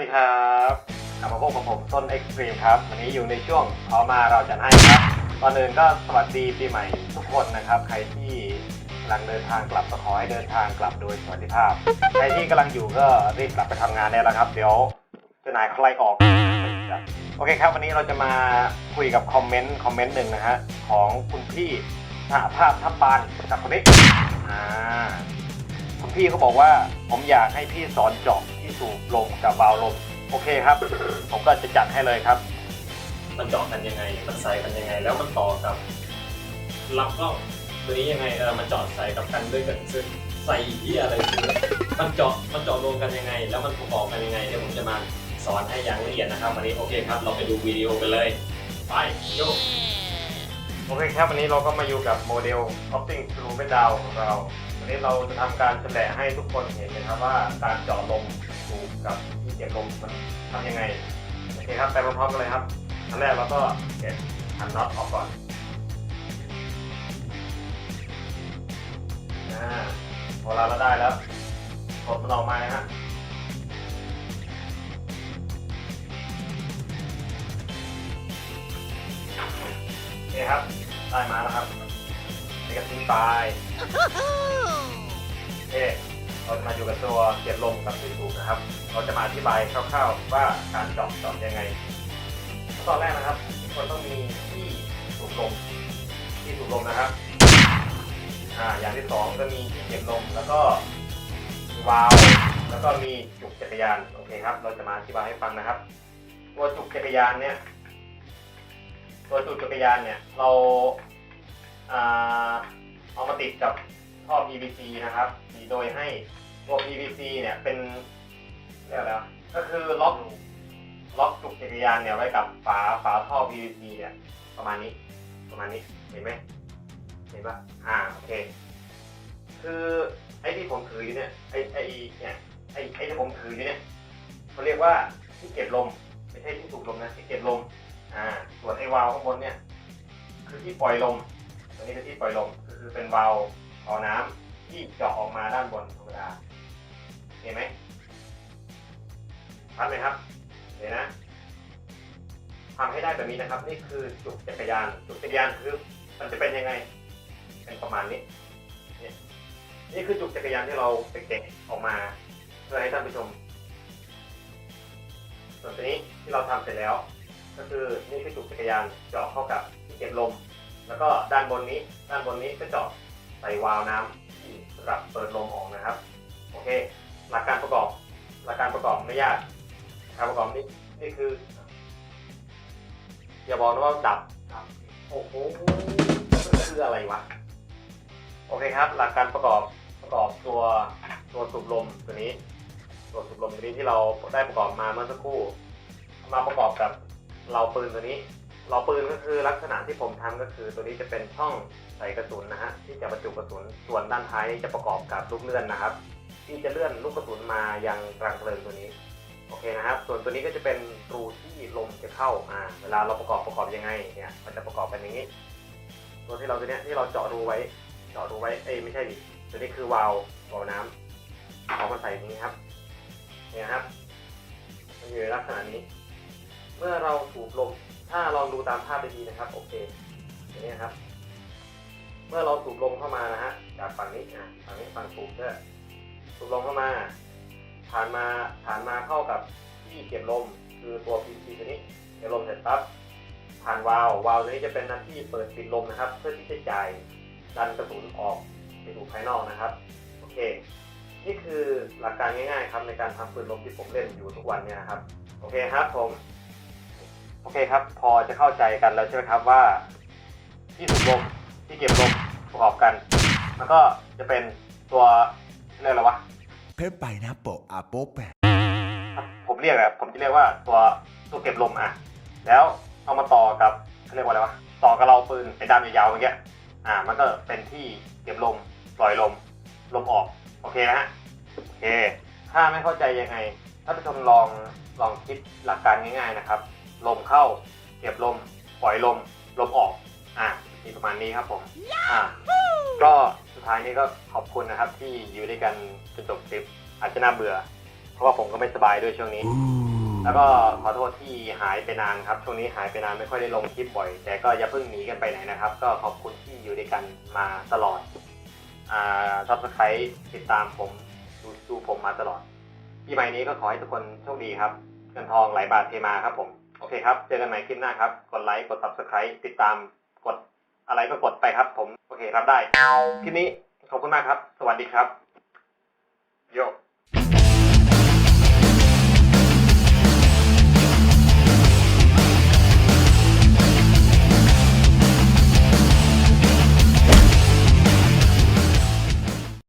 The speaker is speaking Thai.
ดีครับกลับมาพบกับผมต้นเอ็กซ์ตรีมครับ วันนี้อยู่ในช่วงเอามาเราจะให้ครับก่อนอื่นก็สวัสดีปีใหม่ทุกคนนะครับ ใครที่กำลังเดินทางกลับก็ขอให้เดินทางกลับโดยสวัสดิภาพ ใครที่กำลังอยู่ก็รีบกลับไปทำงานได้แล้วครับ เดี๋ยวเจะนายเขาไล่ออก โอเคครับ วันนี้เราจะมาคุยกับคอมเมนต์คอมเมนต์หนึ่งนะฮะของคุณพี่สหภาพทับปานจากคนนี้อ่าคุณพี่เขาบอกว่าผมอยากให้พี่สอนเจาะ ที่สูบลมกับวาล์วลมโอเคครับ ผมก็จะจัดให้เลยครับ มันเจาะกันยังไง มันใส่กันยังไง แล้วมันต่อกับลำกล้องตัวนี้ยังไงเออมันเจาะใส่กับกันด้วยกันซึ่งใส่ที่อะไรมันเจาะมันเจาะรวมกันยังไง แล้วมันประกอบกันยังไงเดี๋ยวผมจะมาสอนให้อย่างละเอียดนะครับวันนี้โอเคครับ เราไปดูวิดีโอกันเลย ไปโย โอเคครับวันนี้เราก็มาอยู่กับโมเดล Opting Screw b e n Down ของเรา วันนี้เราจะทำการแสดงให้ทุกคนเห็นนะครับว่าการเจาะลมสูบกับที่เก็บลมมันทำยังไง โอเคครับไปพร้อมๆกันเลยครับอันแรกเราก็เก็บหันน็อตออกก่อนอ่าพอเราได้แล้วกดมันออกมานะฮะครับ ได้มาแล้วครับนี่ก็ทิ้งไปโอเคเราจะมาอยู่กับตัวเก็บลมกับที่สูบนะครับ เราจะมาอธิบายคร่าวๆว่าการเจาะเจาะยังไงตอนแรกนะครับทุกคนต้องมีที่สูบลมที่สูบลมนะครับอ่าอย่างที่สองก็มีที่เก็บลมแล้วก็วาล์วแล้วก็มีจุกจักรยานโอเคครับ เราจะมาอธิบายให้ฟังนะครับ ตัวจุกจักรยานเนี่ย ตัวจุดจักรยานเนี่ย เราอ่าเอามาติดกับท่อ PVC นะครับโดยให้ตัว PVC เนี่ยเป็นเรียกอะไรวะก็คือล็อกล็อกจุกจักรยานเนี่ยไว้กับฝาฝาท่อ PVC เนี่ยประมาณนี้ประมาณนี้เห็นไหมเห็นปะอ่าโอเค คือไอ้ที่ผมถืออยู่เนี่ยไอ้ไอ้เนี่ยไอ้ไอ้ที่ผมถืออยู่เนี่ยเขาเรียกว่าที่เก็บลมไม่ใช่ที่สูบลมนะที่เก็บลม อ่าส่วนไอ้วาล์วข้างบนเนี่ย คือที่ปล่อยลม ตัวนี้คือที่ปล่อยลม คือเป็นวาล์วเอาน้ำที่เจาะออกมาด้านบนธรรมดา เห็นไหมชัดไหมครับ เห็นนะทำให้ได้แบบนี้นะครับ นี่คือจุกจักรยาน จุกจักรยานคือ มันจะเป็นยังไง เป็นประมาณนี้เนี่ยนี่คือจุกจักรยานที่เราไปเก็บออกมา เพื่อให้ท่านผู้ชมส่วนตัวนี้ที่เราทำเสร็จแล้ว ก็คือนี่คือจุกจักรยานเจาะเข้ากับที่เก็บลม แล้วก็ด้านบนนี้ด้านบนนี้ก็เจาะใส่วาล์วน้ำที่สำหรับเปิดลมออกนะครับโอเค หลักการประกอบหลักการประกอบไม่ยากการประกอบนี่นี่คือ อย่าบอกนะว่าดับโอ้โหมันคืออะไรวะโอเคครับ หลักการประกอบประกอบตัวตัวสูบลมตัวนี้ตัวสูบลมตัวนี้ที่เราได้ประกอบมาเมื่อสักครู่ มาประกอบกับ เราปืนตัวนี้เราปืนก็คือลักษณะที่ผมทำก็คือตัวนี้จะเป็นช่องใส่กระสุนนะฮะที่จะบรรจุกระสุนส่วนด้านท้ายจะประกอบกับลูกเลื่อนนะครับ ที่จะเลื่อนลูกกระสุนมายังรังเพลิงตัวนี้โอเคนะครับ ส่วนตัวนี้ก็จะเป็นรูที่ลมจะเข้าอ่าเวลาเราประกอบประกอบยังไงเนี่ยมันจะประกอบเป็นอย่างนี้ ตัวที่เราตัวเนี้ยที่เราเจาะรูไว้ เจาะรูไว้เอ้ยไม่ใช่ดิตัวนี้คือวาล์ววาล์วน้ำเอามาใส่นี้ครับเนี่ยครับมันอยู่ในลักษณะนี้ เมื่อเราสูบลม ถ้าลองดูตามภาพดีๆนะครับโอเคอย่างนี้ครับ เมื่อเราสูบลมเข้ามานะฮะจากฝั่งนี้อะฝั่งนี้ฝั่งสูบเพื่อสูบลมเข้ามา ผ่านมาผ่านมาเข้ากับที่เก็บลมคือตัว PVC ตัวนี้เก็บลมเสร็จปั๊บผ่านวาล์ววาล์วตัวนี้จะเป็นหน้าที่เปิดปิดลมนะครับ เพื่อที่จะจ่ายดันกระสุนออกไปสู่ภายนอกนะครับโอเคนี่คือหลักการง่ายๆครับในการทำปืนลมที่ผมเล่นอยู่ทุกวันเนี่ยนะครับ โอเคครับผม อเคครับ พอจะเข้าใจกันแล้วใช่ไหมครับว่า ที่สูบลมที่เก็บลมประกอบกัน มันก็จะเป็นตัวเรียกอะไรวะ Pepe Pineapple a Pope. ครับผมเรียกแบบผมจะเรียกว่าตัวตัวเก็บลมอะ แล้วเอามาต่อกับเขาเรียกว่าอะไรวะต่อกับเราปืนไอ้ด้ามยาวๆเมื่อกี้อ่า มันก็เป็นที่เก็บลมปล่อยลมลมออก โอเคนะฮะโอเค ถ้าไม่เข้าใจยังไงท่านผู้ชมลองลองคิดหลักการง่ายๆนะครับ ลมเข้า เก็บลม ปล่อยลม ลมออก อะ มีประมาณนี้ครับผม อะ ก็สุดท้ายนี้ก็ขอบคุณนะครับ ที่อยู่ด้วยกันจนจบคลิป อาจจะน่าเบื่อ เพราะว่าผมก็ไม่สบายด้วยช่วงนี้ Ooh. แล้วก็ขอโทษที่หายไปนานครับ ช่วงนี้หายไปนานไม่ค่อยได้ลงคลิปบ่อย แต่ก็อย่าเพิ่งหนีกันไปไหนนะครับ ก็ขอบคุณที่อยู่ด้วยกันมาตลอด อ่าซับสไครต์ติดตามผมดูดูผมมาตลอดปีใหม่นี้ก็ขอให้ทุกคนโชคดีครับเงินทองไหลบาทเทมาครับผม โอเคครับ เจอกันใหม่คลิปหน้าครับ กดไลค์ กด subscribe ติดตาม กดอะไรก็กดไปครับผม โอเคครับได้ คลิปนี้ขอบคุณมากครับ สวัสดีครับ โย